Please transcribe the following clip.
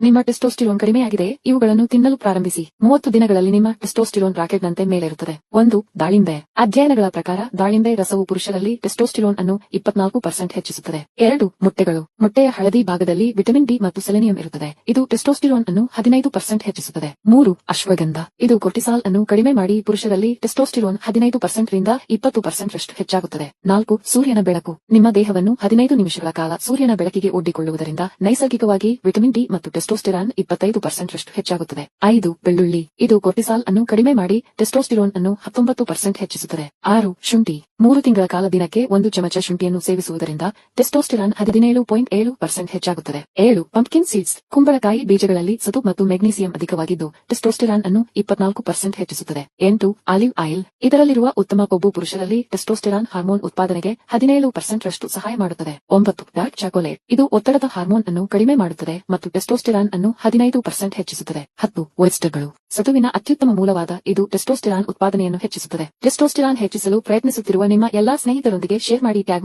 ನಿಮ್ಮ ಟೆಸ್ಟೋಸ್ಟಿರೋನ್ ಕಡಿಮೆಯಾಗಿದೆ ಇವುಗಳನ್ನು ತಿನ್ನಲು ಪ್ರಾರಂಭಿಸಿ. ಮೂವತ್ತು ದಿನಗಳಲ್ಲಿ ನಿಮ್ಮ ಟೆಸ್ಟೋಸ್ಟಿರೋನ್ ರಾಕೆಟ್ನಂತೆ ಮೇಲಿರುತ್ತದೆ. ಒಂದು, ದಾಳಿಂಬೆ. ಅಧ್ಯಯನಗಳ ಪ್ರಕಾರ, ದಾಳಿಂಬೆ ರಸವು ಪುರುಷರಲ್ಲಿ ಟೆಸ್ಟೋಸ್ಟಿರೋನ್ ಅನ್ನು ಇಪ್ಪತ್ನಾಲ್ಕು ಪರ್ಸೆಂಟ್ ಹೆಚ್ಚಿಸುತ್ತದೆ. ಎರಡು, ಮೊಟ್ಟೆಗಳು. ಮೊಟ್ಟೆಯ ಹಳದಿ ಭಾಗದಲ್ಲಿ ವಿಟಮಿನ್ ಡಿ ಮತ್ತು ಸೆಲೆನಿಯಂ ಇರುತ್ತದೆ. ಇದು ಟೆಸ್ಟೋಸ್ಟಿರೋನ್ ಅನ್ನು ಹದಿನೈದು ಪರ್ಸೆಂಟ್ ಹೆಚ್ಚಿಸುತ್ತದೆ. ಮೂರು, ಅಶ್ವಗಂಧ. ಇದು ಕೊರ್ಟಿಸಾಲ್ ಅನ್ನು ಕಡಿಮೆ ಮಾಡಿ ಪುರುಷರಲ್ಲಿ ಟೆಸ್ಟೋಸ್ಟಿರೋನ್ ಹದಿನೈದು ಪರ್ಸೆಂಟ್ ರಿಂದ ಇಪ್ಪತ್ತು ಪರ್ಸೆಂಟ್ ರಷ್ಟು ಹೆಚ್ಚಾಗುತ್ತದೆ. ನಾಲ್ಕು, ಸೂರ್ಯನ ಬೆಳಕು. ನಿಮ್ಮ ದೇಹವನ್ನು ಹದಿನೈದು ನಿಮಿಷಗಳ ಕಾಲ ಸೂರ್ಯನ ಬೆಳಕಿಗೆ ಒಡ್ಡಿಕೊಳ್ಳುವುದರಿಂದ ನೈಸರ್ಗಿಕವಾಗಿ ವಿಟಮಿನ್ ಡಿ ಮತ್ತು ಟೆಸ್ಟೋಸ್ಟಿರಾನ್ ಇಪ್ಪತ್ತೈದು ಪರ್ಸೆಂಟ್ ರಷ್ಟು ಹೆಚ್ಚಾಗುತ್ತದೆ. ಐದು, ಬೆಳ್ಳುಳ್ಳಿ. ಇದು ಕೊರ್ಟಿಸಾಲ್ ಅನ್ನು ಕಡಿಮೆ ಮಾಡಿ ಟೆಸ್ಟೋಸ್ಟಿರೋನ್ ಅನ್ನು ಹತ್ತೊಂಬತ್ತು ಪರ್ಸೆಂಟ್ ಹೆಚ್ಚಿಸುತ್ತದೆ. ಆರು, ಶುಂಠಿ. ಮೂರು ತಿಂಗಳ ಕಾಲ ದಿನಕ್ಕೆ ಒಂದು ಚಮಚ ಶುಂಠಿಯನ್ನು ಸೇವಿಸುವುದರಿಂದ ಟೆಸ್ಟೋಸ್ಟಿರಾನ್ ಹದಿನೇಳು ಪಾಯಿಂಟ್ ಏಳು ಪರ್ಸೆಂಟ್ ಹೆಚ್ಚಾಗುತ್ತದೆ. ಏಳು ಪಂಪ್ಕಿನ್ ಸೀಡ್ಸ್ ಕುಂಬಳಕಾಯಿ ಬೀಜಗಳಲ್ಲಿ ಸತು ಮತ್ತು ಮೆಗ್ನೀಸಿಯಂ ಅಧಿಕವಾಗಿದ್ದು ಟೆಸ್ಟೋಸ್ಟಿರಾನ್ ಅನ್ನು ಇಪ್ಪತ್ನಾಲ್ಕು ಪರ್ಸೆಂಟ್ ಹೆಚ್ಚಿಸುತ್ತದೆ. ಎಂಟು, ಆಲಿವ್ ಆಯಿಲ್, ಇದರಲ್ಲಿರುವ ಉತ್ತಮ ಕೊಬ್ಬು ಪುರುಷರಲ್ಲಿ ಟೆಸ್ಟೋಸ್ಟಿರಾನ್ ಹಾರ್ಮೋನ್ ಉತ್ಪಾದನೆಗೆ ಹದಿನೇಳು ಪರ್ಸೆಂಟ್ ರಷ್ಟು ಸಹಾಯ ಮಾಡುತ್ತದೆ. ಒಂಬತ್ತು ಡಾರ್ಕ್ ಚಾಕೊಲೇಟ್ ಇದು ಒತ್ತಡದ ಹಾರ್ಮೋನ್ ಅನ್ನು ಕಡಿಮೆ ಮಾಡುತ್ತದೆ ಮತ್ತು ಟೆಸ್ಟೋಸ್ಟಿರಾನ್ ಅನ್ನು ಹದಿನೈದು ಪರ್ಸೆಂಟ್ ಹೆಚ್ಚಿಸುತ್ತದೆ. ಹತ್ತು ಒಯಿಸ್ಟರ್ಗಳು ಸತುವಿನ ಅತ್ಯುತ್ತಮ ಮೂಲವಾದ ಇದು ಟೆಸ್ಟೋಸ್ಟಿರಾನ್ ಉತ್ಪಾದನೆಯನ್ನು ಹೆಚ್ಚಿಸುತ್ತದೆ. ಟೆಸ್ಟೋಸ್ಟಿರಾನ್ ಹೆಚ್ಚಿಸಲು ಪ್ರಯತ್ನಿಸುತ್ತಿರುವ ನಿಮ್ಮ ಎಲ್ಲಾ ಸ್ನೇಹಿತರೊಂದಿಗೆ ಶೇರ್ ಮಾಡಿ ಟ್ಯಾಗ್ ಮಾಡಿ.